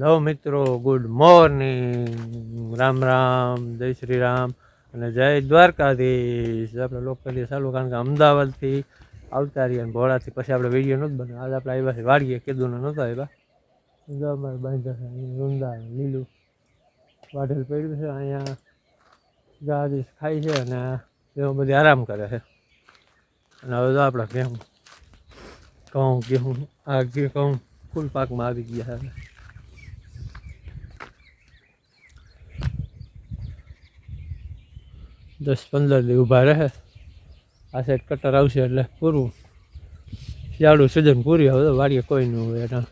Hello મિત્રો, good morning. Ram Ram, જય શ્રી રામ અને જય દ્વારકાધીશ. આપણે લોક કરીએ ચાલુ, કારણ કે અમદાવાદથી આવતા રહીએ અને ભોળાથી પછી આપણે વીડિયો નહોતું બને આજે આપણે આવ્યા છે વાડીએ કીધું નહોતા આવ્યા. અમારે બાંધા છે લીલું વાઢેલ પડ્યું છે. અહીંયા ગાદી ખાય છે અને તેઓ બધી આરામ કરે છે. અને હવે તો આપણે ઘઉં ઘઉં ઘઉં, આ ઘઉં ફૂલ પાકમાં આવી ગયા છે. દસ પંદર દી ઊભા રહે. આ સાઈડ કટર આવશે એટલે પૂરું. શિયાળુ સિઝન પૂરી આવે તો વાડીએ કોઈ ન હોય એના.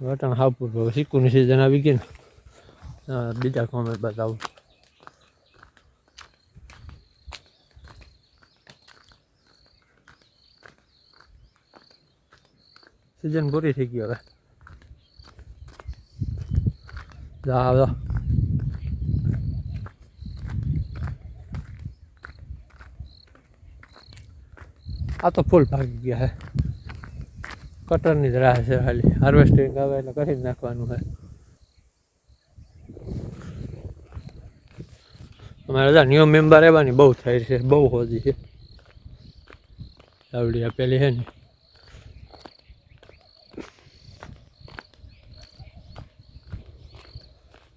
વટાણ હાપુર હવે સિક્કુની સિઝન આવી ગઈ ને. બીજા કોમે બતાવું સિઝન પૂરી થઈ ગઈ હવે. જા. આ તો ફૂલ ભાગી ગયા હે. કટરની જ રાહ છે ખાલી. હાર્વેસ્ટિંગ આવે એટલે કરી જ નાખવાનું છે અમારે બધા ન્યૂ મેમ્બર એવાની બહુ થાય છે, બહુ હોજી છે. આવડી આપેલી છે ને.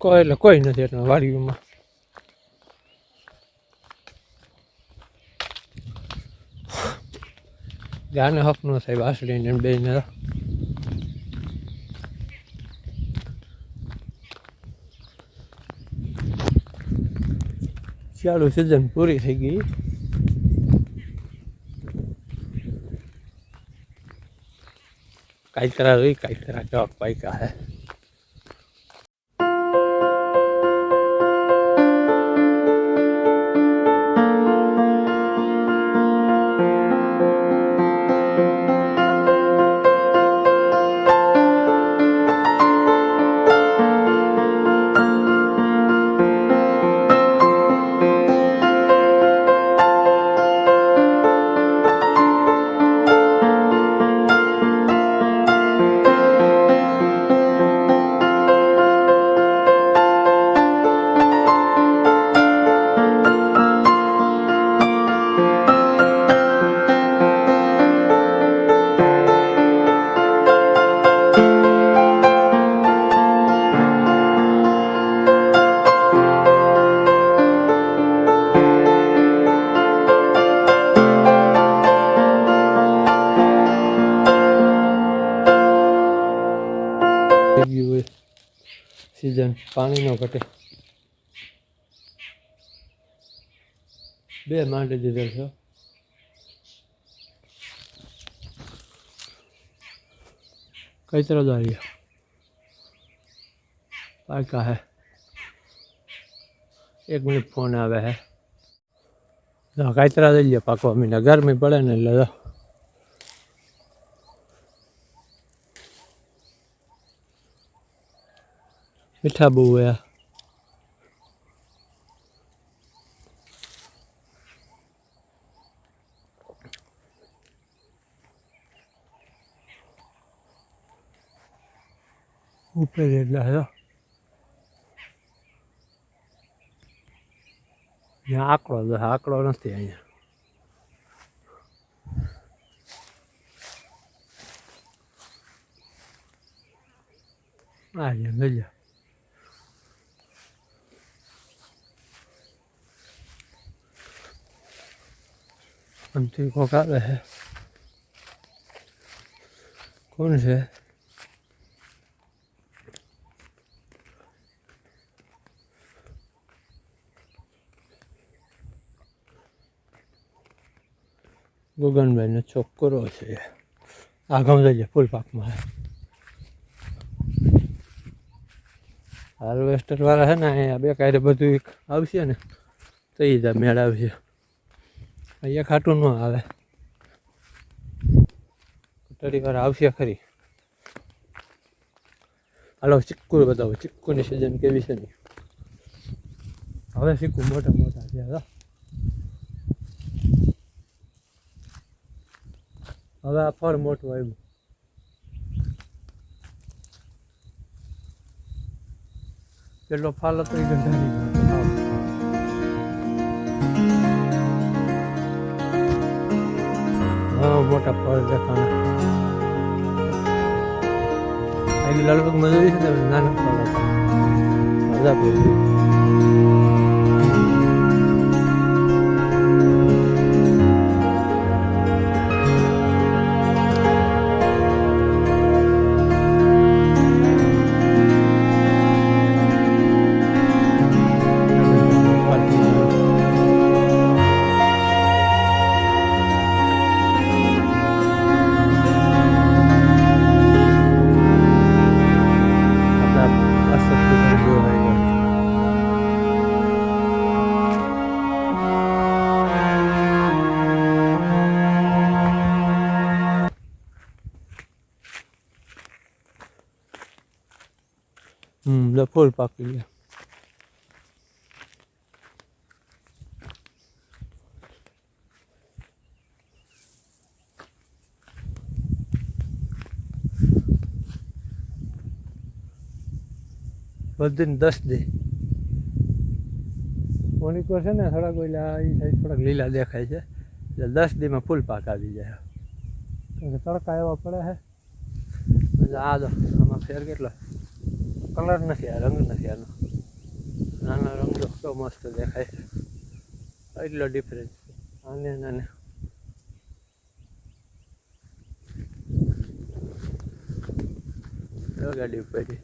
કોઈ એટલે કોઈ નથી એટલા વાડીઓમાં. જાને હક નો સાહેબ આસડીને બે ને. ચાલુ સિઝન પૂરી થઈ ગઈ. કાંઈ રહી કાંઈ કેવા પાયકા હે. સિઝન પાણી ન ઘટે બે માંડી દીધેલ છે કઈ તરફ આવી પાકા હે એક મિનિટ ફોન આવે હે કઈ તરફ જઈ લે પાકવા મહિના ગરમી પડે ને એટલે મીઠા બહુ હોય ઉપર એટલા હતો અહીંયા આંકડો આંકડો નથી અહીંયા આ જેમ લઈ આમથી કોક આવે છે કોણ છે ગગનભાઈનો છોકરો છે આ ગમ જઈએ ફૂલપાકમાં પાકમાં હાર્વેસ્ટર વાળા છે ને અહીંયા બે કાયરે બધું એક આવશે ને તો એ જ મેળ એક હાટું ન આવે. થોડી વાર આવશે ખરી. હાલો ચીક્કુ બતાવો, ચીક્કુની સિઝન કેવી છે હવે શીખું, મોટા મોટા છે હવે આ ફળ મોટું આવ્યું. પેલો ફાલ હતો એ ગંધાની ફળ દેખાણા અહીં લગભગ મજૂરી છે નાના બધા હમ, લે, ફૂલ પાકી ગયા બધીને દસ દે. કોની પર છે ને, થોડાક ઓલા સાઈડ થોડાક લીલા દેખાય છે. એટલે દસ દીમાં ફૂલ પાક આવી જાય. કારણ કે તડકા એવા પડે છે આ દો આમાં ફેર કેટલો? કલર નથી, આ રંગ નથી આનો. નાનો રંગ તો મસ્ત દેખાય છે. એટલો ડિફરન્સ આને નાને ગાડી પડી છે